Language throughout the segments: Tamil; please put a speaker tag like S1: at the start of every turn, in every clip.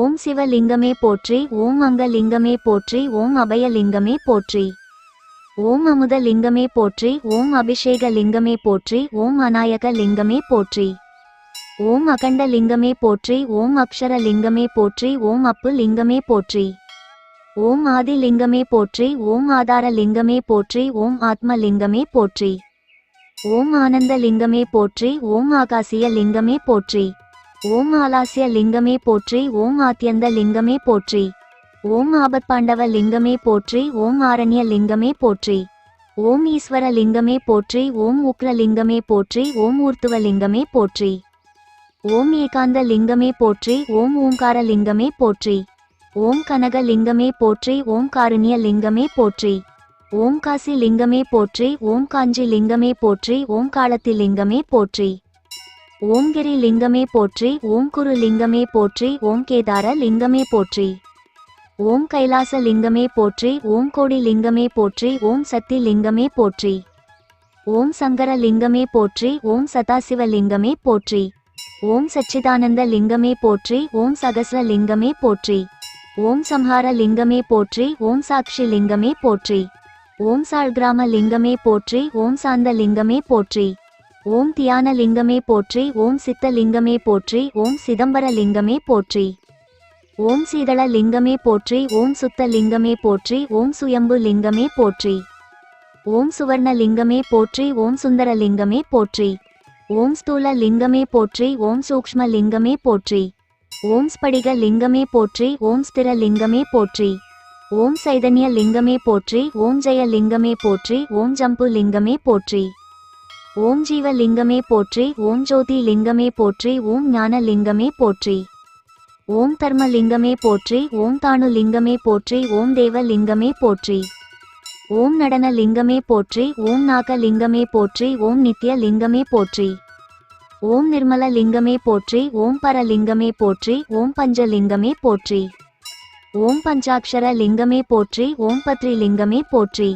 S1: ஓம் சிவலிங்கமே போற்றி ஓம் அங்கலிங்கமே போற்றி ஓம் அபயலிங்கமே போற்றி. ஓம் அமுத லிங்கமே போற்றி ஓம் அபிஷேக லிங்கமே போற்றி ஓம் அநாயக லிங்கமே போற்றி. ஓம் அகண்ட லிங்கமே போற்றி ஓம் அக்ஷர லிங்கமே போற்றி ஓம் அப்பு லிங்கமே போற்றி. ஓம் ஆதி லிங்கமே போற்றி ஓம் ஆதார லிங்கமே போற்றி ஓம் ஆத்ம லிங்கமே போற்றி. ஓம் ஆனந்த லிங்கமே போற்றி ஓம் ஆகாசிய லிங்கமே போற்றி. ஓம் ஆலாசிய லிங்கமே போற்றி ஓம் ஆத்தியந்த லிங்கமே போற்றி. ஓம் ஆபத்பாண்டவ லிங்கமே போற்றி ஓம் ஆரண்ய லிங்கமே போற்றி. ஓம் ஈஸ்வர லிங்கமே போற்றி ஓம் உக்ர லிங்கமே போற்றி ஓம் ஊர்த்துவ லிங்கமே போற்றி. ஓம் ஏகாந்த லிங்கமே போற்றி ஓம் ஓங்கார லிங்கமே போற்றி. ஓம் கனக லிங்கமே போற்றி ஓம் காருண்ய லிங்கமே போற்றி. ஓம் காசி லிங்கமே போற்றி ஓம் காஞ்சி லிங்கமே போற்றி ஓம் காலத்தி லிங்கமே போற்றி. ஓம் கிரி லிங்கமே போற்றி ஓம் குரு லிங்கமே போற்றி ஓம் கேதார லிங்கமே போற்றி. ஓம் கைலாச லிங்கமே போற்றி ஓம் கோடி லிங்கமே போற்றி ஓம் சக்தி லிங்கமே போற்றி. ஓம் சங்கர லிங்கமே போற்றி ஓம் சதாசிவ லிங்கமே போற்றி. ஓம் சச்சிதானந்த லிங்கமே போற்றி ஓம் சகஸ்ர லிங்கமே போற்றி. ஓம் சம்ஹார லிங்கமே போற்றி ஓம் சாக்ஷி லிங்கமே போற்றி. ஓம் சாழ்கிராம லிங்கமே போற்றி ஓம் சாந்த லிங்கமே போற்றி. ஓம் தியான லிங்கமே போற்றி ஓம் சித்த லிங்கமே போற்றி ஓம் சிதம்பர லிங்கமே போற்றி. ஓம் சீதள லிங்கமே போற்றி ஓம் சுத்த லிங்கமே போற்றி ஓம் சுயம்பு லிங்கமே போற்றி. ஓம் சுவர்ண லிங்கமே போற்றி ஓம் சுந்தர லிங்கமே போற்றி. ஓம் ஸ்தூல லிங்கமே போற்றி ஓம் சூக்ஷ்ம லிங்கமே போற்றி. ஓம் ஸ்படிக லிங்கமே போற்றி ஓம் ஸ்திர லிங்கமே போற்றி. ஓம் சைதன்ய லிங்கமே போற்றி ஓம் ஜெய லிங்கமே போற்றி ஓம் ஜம்பு லிங்கமே போற்றி. ஓம் ஜீவ லிங்கமே போற்றி ஓம் ஜோதி லிங்கமே போற்றி ஓம் ஞான லிங்கமே போற்றி. ஓம் தர்ம லிங்கமே போற்றி ஓம் தானு லிங்கமே போற்றி ஓம் தேவ லிங்கமே போற்றி. ஓம் நடன லிங்கமே போற்றி ஓம் நாக லிங்கமே போற்றி ஓம் நித்ய லிங்கமே போற்றி. ஓம் நிர்மல லிங்கமே போற்றி ஓம் பரலிங்கமே போற்றி ஓம் பஞ்சலிங்கமே போற்றி. ஓம் பஞ்சாட்சர லிங்கமே போற்றி ஓம் பத்ரி லிங்கமே போற்றி.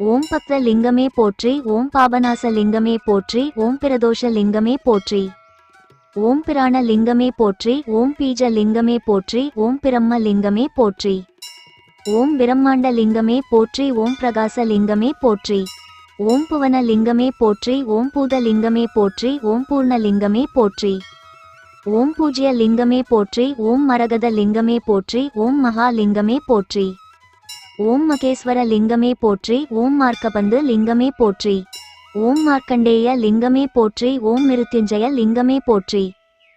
S1: ஓம் பத்ர லிங்கமே போற்றி ஓம் பாபநாச லிங்கமே போற்றி ஓம் பிரதோஷ லிங்கமே போற்றி. ஓம் பிராண லிங்கமே போற்றி ஓம் பீஜ லிங்கமே போற்றி ஓம் பிரம்ம லிங்கமே போற்றி. ஓம் பிரம்மாண்ட லிங்கமே போற்றி ஓம் பிரகாச லிங்கமே போற்றி. ஓம் புவன லிங்கமே போற்றி ஓம் பூத லிங்கமே போற்றி ஓம் பூர்ண லிங்கமே போற்றி. ஓம் பூஜ்ய லிங்கமே போற்றி ஓம் மரகத லிங்கமே போற்றி ஓம் மகாலிங்கமே போற்றி. ஓம் மகேஸ்வர லிங்கமே போற்றி ஓம் மார்க்கபந்து லிங்கமே போற்றி. ஓம் மார்க்கண்டேய லிங்கமே போற்றி ஓம் மிருத்யுஞ்சய லிங்கமே போற்றி.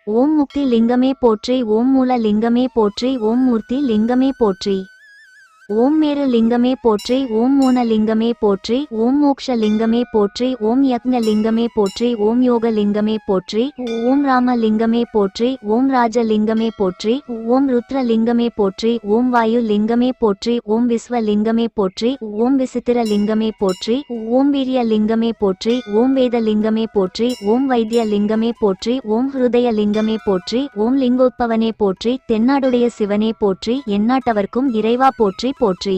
S1: ஓம் முக்தி லிங்கமே போற்றி ஓம் மூல லிங்கமே போற்றி ஓம் மூர்த்தி லிங்கமே போற்றி. ஓம் மேரு லிங்கமே போற்றி ஓம் மூன லிங்கமே போற்றி ஓம் மோக்ஷ லிங்கமே போற்றி ஓம் யக்ன லிங்கமே போற்றி ஓம் யோக லிங்கமே போற்றி ஓம் ராம லிங்கமே போற்றி ஓம் ராஜ லிங்கமே போற்றி ஓம் ருத்ர லிங்கமே போற்றி ஓம் வாயு லிங்கமே போற்றி ஓம் விஸ்வ லிங்கமே போற்றி ஓம் விசித்திர லிங்கமே போற்றி ஓம் வீரிய லிங்கமே போற்றி ஓம் வேத லிங்கமே போற்றி ஓம் வைத்திய லிங்கமே போற்றி ஓம் ஹிருதய லிங்கமே போற்றி ஓம் லிங்கோத்பவனே போற்றி தென்னாடுடைய சிவனே போற்றி எந்நாட்டவர்க்கும் இறைவா போற்றி போற்றி.